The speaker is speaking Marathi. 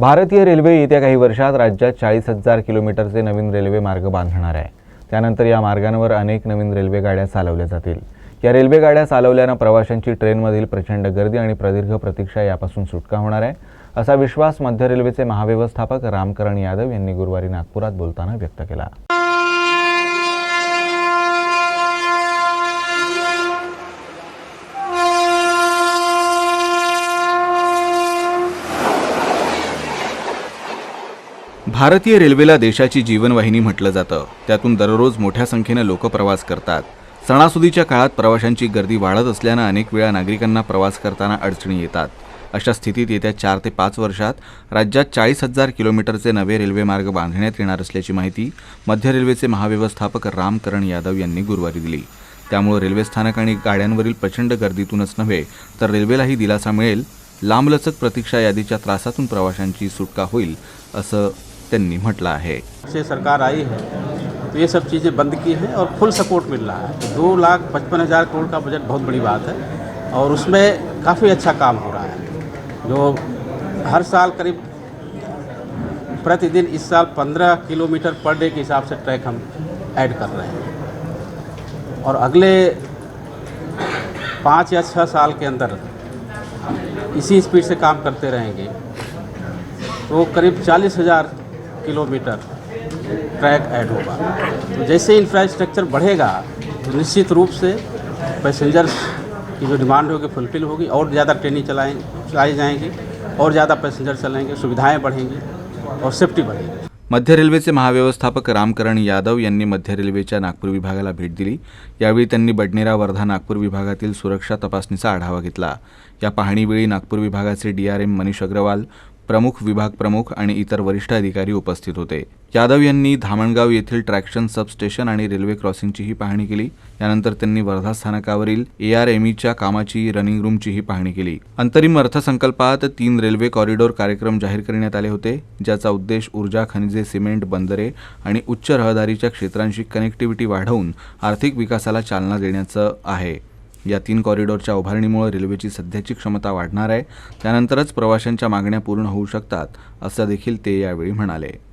भारतीय रेल्वे येत्या काही वर्षात राज्यात चाळीस हजार किलोमीटरचे नवीन रेल्वे मार्ग बांधणार आहे. त्यानंतर या मार्गांवर अनेक नवीन रेल्वे गाड्या चालवल्या जातील. या रेल्वे गाड्या चालवल्यानं प्रवाशांची ट्रेनमधील प्रचंड गर्दी आणि प्रदीर्घ प्रतीक्षा यापासून सुटका होणार आहे. असा विश्वास मध्य रेल्वेचे महाव्यवस्थापक रामकरण यादव यांनी गुरुवारी नागपुरात बोलताना व्यक्त केला. भारतीय रेल्वेला देशाची जीवनवाहिनी म्हटलं जातं. त्यातून दररोज मोठ्या संख्येनं लोक प्रवास करतात. सणासुदीच्या काळात प्रवाशांची गर्दी वाढत असल्यानं अनेक वेळा नागरिकांना प्रवास करताना अडचणी येतात. अशा स्थितीत येत्या चार ते पाच वर्षात राज्यात चाळीस हजार किलोमीटरचे नवे रेल्वे मार्ग बांधण्यात येणार असल्याची माहिती मध्य रेल्वेचे महाव्यवस्थापक रामकरण यादव यांनी गुरुवारी दिली. त्यामुळे रेल्वे स्थानक आणि गाड्यांवरील प्रचंड गर्दीतूनच नव्हे तर रेल्वेलाही दिलासा मिळेल. लांबलचक प्रतीक्षा यादीच्या त्रासातून प्रवाशांची सुटका होईल असं त्यांनी म्हटलं आहे. से सरकार आई है तो ये सब चीज़ें बंद की हैं और फुल सपोर्ट मिल रहा है। दो लाख पचपन हज़ार करोड़ का बजट बहुत बड़ी बात है और उसमें काफ़ी अच्छा काम हो रहा है। जो हर साल करीब प्रतिदिन इस साल पंद्रह किलोमीटर पर डे के हिसाब से ट्रैक हम ऐड कर रहे हैं। और अगले पाँच या छः साल के अंदर इसी स्पीड से काम करते रहेंगे। तो करीब चालीस हज़ार किलोमीटर ट्रैक ऐड होगा। तो जैसे इंफ्रास्ट्रक्चर बढ़ेगा तो निश्चित रूप से पैसेंजर्स की जो डिमांड होगी फुलफिल होगी और ज़्यादा ट्रेनें चलाएँ चलाई जाएंगी और ज़्यादा पैसेंजर चलेंगे सुविधाएँ बढ़ेंगी और सेफ्टी बढ़ेगी। मध्य रेल्वेचे महाव्यवस्थापक रामकरण यादव यांनी मध्य रेल्वेच्या नागपूर विभागाला भेट दिली. यावेळी त्यांनी बडनेरा वर्धा नागपूर विभागातील सुरक्षा तपासणीचा आढावा घेतला. या पाहणीवेळी नागपूर विभागाचे डीआरएम मनीष अग्रवाल प्रमुख विभाग प्रमुख आणि इतर वरिष्ठ अधिकारी उपस्थित होते. यादव यांनी धामणगाव येथील ट्रॅक्शन सबस्टेशन आणि रेल्वे क्रॉसिंगचीही पाहणी केली. यानंतर त्यांनी वर्धा स्थानकावरील एआरएमईच्या कामाची रनिंग रूमचीही पाहणी केली. अंतरिम अर्थसंकल्पात तीन रेल्वे कॉरिडॉर कार्यक्रम जाहीर करण्यात आले होते ज्याचा उद्देश ऊर्जा खनिजे सिमेंट बंदरे आणि उच्च रहदारीच्या क्षेत्रांशी कनेक्टिव्हिटी वाढवून आर्थिक विकासाला चालना देण्याचं आहे. या तीन कॉरिडॉरच्या उभारणीमुळे रेल्वेची सध्याची क्षमता वाढणार आहे. त्यानंतरच प्रवाशांच्या मागण्या पूर्ण होऊ शकतात असं देखील ते यावेळी म्हणाले.